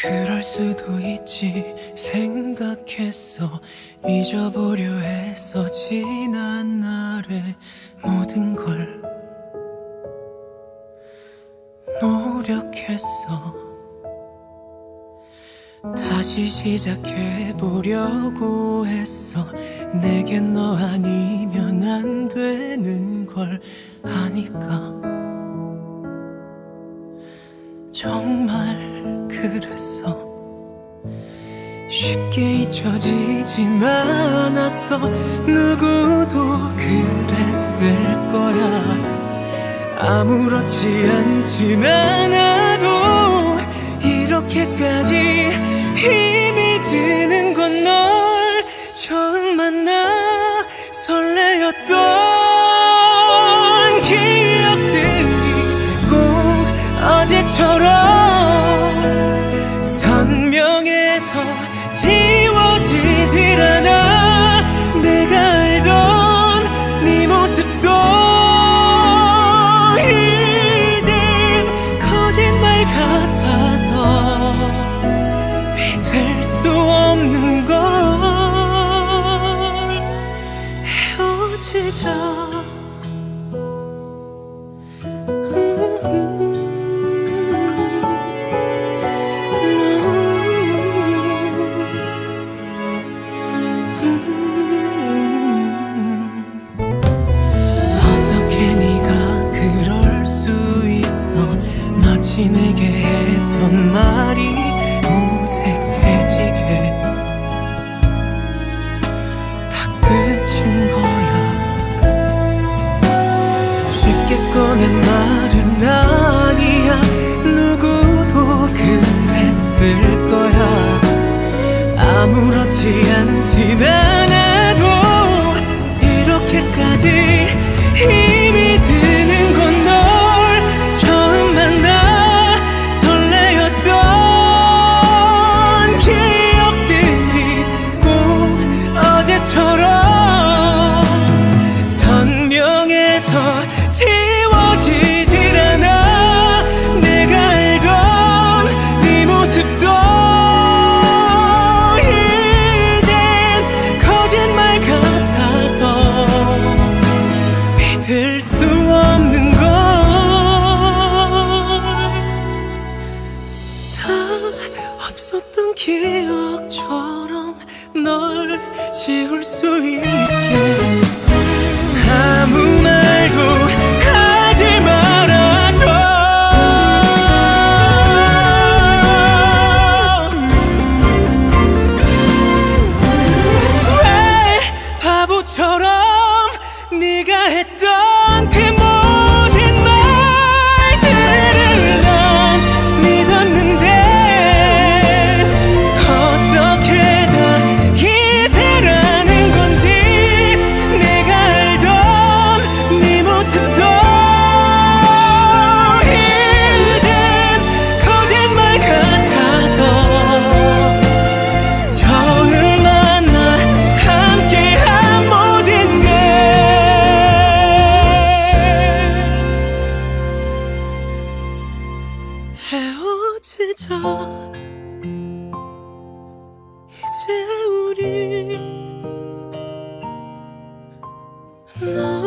그럴 수도 있지 생각했어. 잊어보려 했어. 지난 날의 모든 걸 노력했어. 다시 시작해 보려고 했어. 내겐 너 아니면 안 되는 걸 아니까. 정말 그랬어. 쉽게 잊혀지진 않았어 누구도 그랬을 거야. 아무렇지 않진 않아도 이렇게까지 힘이 드는 건 널 처음 만나 설레었던 기억들이 꼭 어제처럼 지워지질 않아. 내가 알던 네 모습도 이젠 거짓말 같아서 믿을 수 없는 걸 헤어지자 마치 내게 했던 말이 무색해지게. 다 끝인 거야. 쉽게 꺼낸 말은 아니야. 누구도 그랬을 거야. 아무렇지 않진 않 믿을 수 없는 걸. 다 없었던 기억처럼 널 지울 수 있게. 아무 헤어지자. 이제 우리 너